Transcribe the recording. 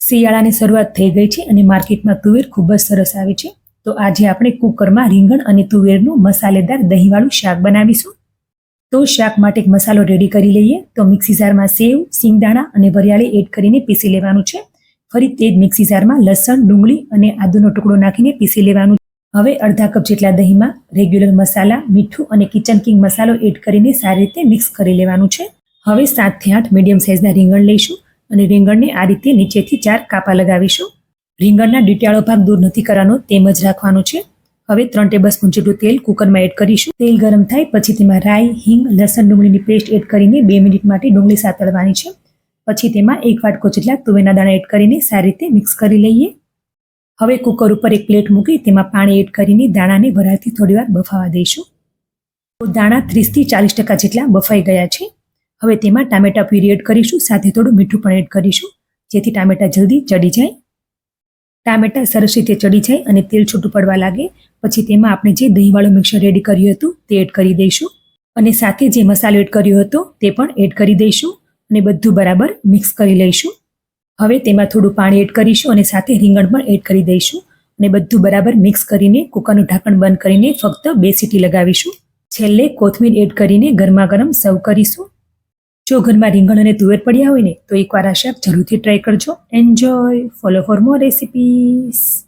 શિયાળાની શરૂઆત થઈ ગઈ છે અને માર્કેટમાં તુવેર ખૂબ જ સરસ આવે છે. તો આજે આપણે કુકરમાં રીંગણ અને તુવેરનું મસાલેદાર દહીંવાળું શાક બનાવીશું. તો શાક માટે એક મસાલો રેડી કરી લઈએ. તો મિક્સી જારમાં સેવ, સિંગદાણા અને વરિયાળી એડ કરીને પીસી લેવાનું છે. ફરી તે જ મિક્સી જારમાં લસણ, ડુંગળી અને આદુનો ટુકડો નાખીને પીસી લેવાનું હવે અડધા કપ જેટલા દહીંમાં રેગ્યુલર મસાલા, મીઠું અને કિચન કિંગ મસાલો એડ કરીને સારી રીતે મિક્સ કરી લેવાનું છે. હવે સાતથી આઠ મીડિયમ સાઇઝના રીંગણ લઈશું. અને રીંગણને આ રીતે નીચેથી ચાર કાપા લગાવીશું. રીંગણના ડીટાળો ભાગ દૂર નથી કરવાનો તેમ જ રાખવાનો છે. હવે ત્રણ ટેબલ સ્પૂન જેટલું તેલ કુકરમાં એડ કરીશું. તેલ ગરમ થાય પછી તેમાં રાઈ, હિંગ, લસણ, ડુંગળીની પેસ્ટ એડ કરીને બે મિનિટ માટે ડુંગળી સાતળવાની છે. પછી તેમાં એક વાટકો જેટલા તુવેરના દાણા એડ કરીને સારી રીતે મિક્સ કરી લઈએ. હવે કુકર ઉપર એક પ્લેટ મૂકી તેમાં પાણી એડ કરીને દાણાને વરાળથી થોડીવાર બફાવા દઈશું. દાણા ત્રીસથી ચાલીસ ટકા જેટલા બફાઈ ગયા છે. હવે તેમાં ટામેટા પ્યુરી એડ કરીશું, સાથે થોડું મીઠું પણ એડ કરીશું, જેથી ટામેટા જલ્દી ચડી જાય. ટામેટા સરસ રીતે ચડી જાય અને તેલ છૂટું પડવા લાગે, પછી તેમાં આપણે જે દહીંવાળું મિક્સર રેડી કર્યું હતું તે એડ કરી દઈશું. અને સાથે જે મસાલો એડ કર્યો હતો તે પણ એડ કરી દઈશું અને બધું બરાબર મિક્સ કરી લઈશું. હવે તેમાં થોડું પાણી એડ કરીશું અને સાથે રીંગણ પણ એડ કરી દઈશું અને બધું બરાબર મિક્સ કરીને કુકરનું ઢાંકણ બંધ કરીને ફક્ત બે સીટી લગાવીશું. છેલ્લે કોથમીર એડ કરીને ગરમા ગરમ સર્વ કરીશું. જો ઘરમાં રીંગણ અને તુવેર પડ્યા હોય ને, તો એકવાર આ શાક જરૂરથી ટ્રાય કરજો. Enjoy follow for more recipes